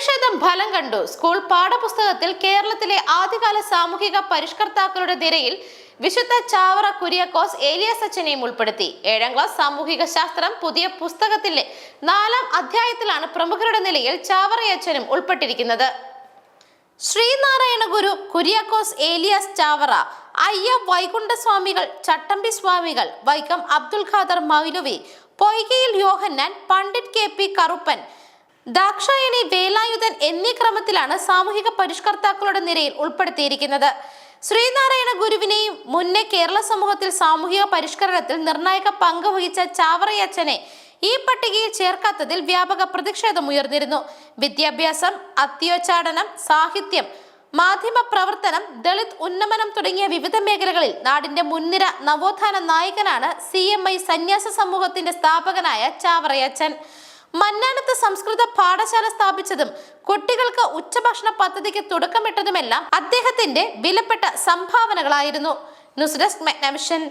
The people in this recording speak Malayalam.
പ്രതിഷേധം ഫലം കണ്ടു. സ്കൂൾ പാഠപുസ്തകത്തിൽ കേരളത്തിലെ ആദ്യകാല സാമൂഹിക പരിഷ്കർത്താക്കളുടെ നിരയിൽ വിശുദ്ധ ചാവറ കുര്യാക്കോസ് ഏലിയാസ് അച്ഛനെയും ഉൾപ്പെടുത്തി. ഏഴാം ക്ലാസ് സാമൂഹിക ശാസ്ത്രം പുതിയ പുസ്തകത്തിലെ നാലാം അധ്യായത്തിലാണ് പ്രമുഖരുടെ നിലയിൽ ചാവറയച്ഛനും ഉൾപ്പെട്ടിരിക്കുന്നത്. ശ്രീനാരായണ ഗുരു കുര്യാക്കോസ് ഏലിയാസ് ചാവറ അയ്യ വൈകുണ്ഠസ്വാമികൾ ചട്ടമ്പി സ്വാമികൾ വൈക്കം അബ്ദുൽ ഖാദർ മൗലവി പൊയ്കയിൽ യോഹന്നാൻ പണ്ഡിറ്റ് കെ പി കറുപ്പൻ ദാക്ഷായണി വേലായുധൻ എന്നീ ക്രമത്തിലാണ് സാമൂഹിക പരിഷ്കർത്താക്കളുടെ നിരയിൽ ഉൾപ്പെടുത്തിയിരിക്കുന്നത്. ശ്രീനാരായണ ഗുരുവിനെയും മുന്നേ കേരള സമൂഹത്തിൽ സാമൂഹിക പരിഷ്കരണത്തിൽ നിർണായക പങ്ക് വഹിച്ച ചാവറയച്ചനെ ഈ പട്ടികയിൽ ചേർക്കാത്തതിൽ വ്യാപക പ്രതിഷേധം ഉയർന്നിരുന്നു. വിദ്യാഭ്യാസം അത്യോച്ചാടനം സാഹിത്യം മാധ്യമ പ്രവർത്തനം ദളിത് ഉന്നമനം തുടങ്ങിയ വിവിധ മേഖലകളിൽ നാടിന്റെ മുൻനിര നവോത്ഥാന നായകനാണ് സി എം ഐ സന്യാസ സമൂഹത്തിന്റെ സ്ഥാപകനായ ചാവറയച്ചൻ. മന്നാനത്ത് സംസ്കൃത പാഠശാല സ്ഥാപിച്ചതും കുട്ടികൾക്ക് ഉച്ചഭക്ഷണ പദ്ധതിക്ക് തുടക്കമിട്ടതുമെല്ലാം അദ്ദേഹത്തിന്റെ വിലപ്പെട്ട സംഭാവനകളായിരുന്നു. News desk മെഗ്നവിഷൻ.